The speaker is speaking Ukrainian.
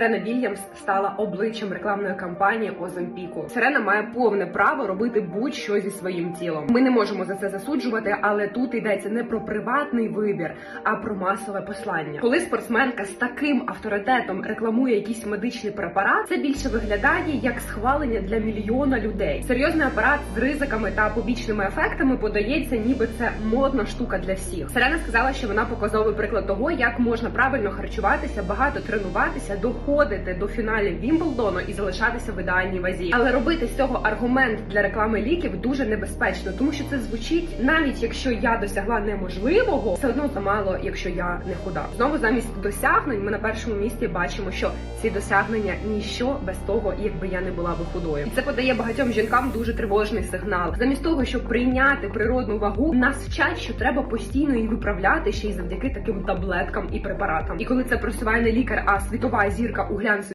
Серена Вільямс стала обличчям рекламної кампанії Оземпіку. Сирена має повне право робити будь-що зі своїм тілом. Ми не можемо за це засуджувати, але тут йдеться не про приватний вибір, а про масове послання. Коли спортсменка з таким авторитетом рекламує якийсь медичний препарат, це більше виглядає як схвалення для мільйона людей. Серйозний апарат з ризиками та побічними ефектами подається, ніби це модна штука для всіх. Сирена сказала, що вона показовий приклад того, як можна правильно харчуватися, багато тренуватися, доходити до фіналів Вімблдону і залишатися в ідеальній вазі. Але робити з цього аргумент для реклами ліків дуже небезпечно, тому що це звучить, навіть якщо я досягла неможливого, все одно замало, якщо я не худа. Знову замість досягнень ми на першому місці бачимо, що ці досягнення ніщо без того, якби я не була би худою. І це подає багатьом жінкам дуже тривожний сигнал. Замість того, щоб прийняти природну вагу, нас вчать, що треба постійно її виправляти ще й завдяки таким таблеткам і препаратам. І коли це просуває не лікар, а світова зірка Amerika uhlans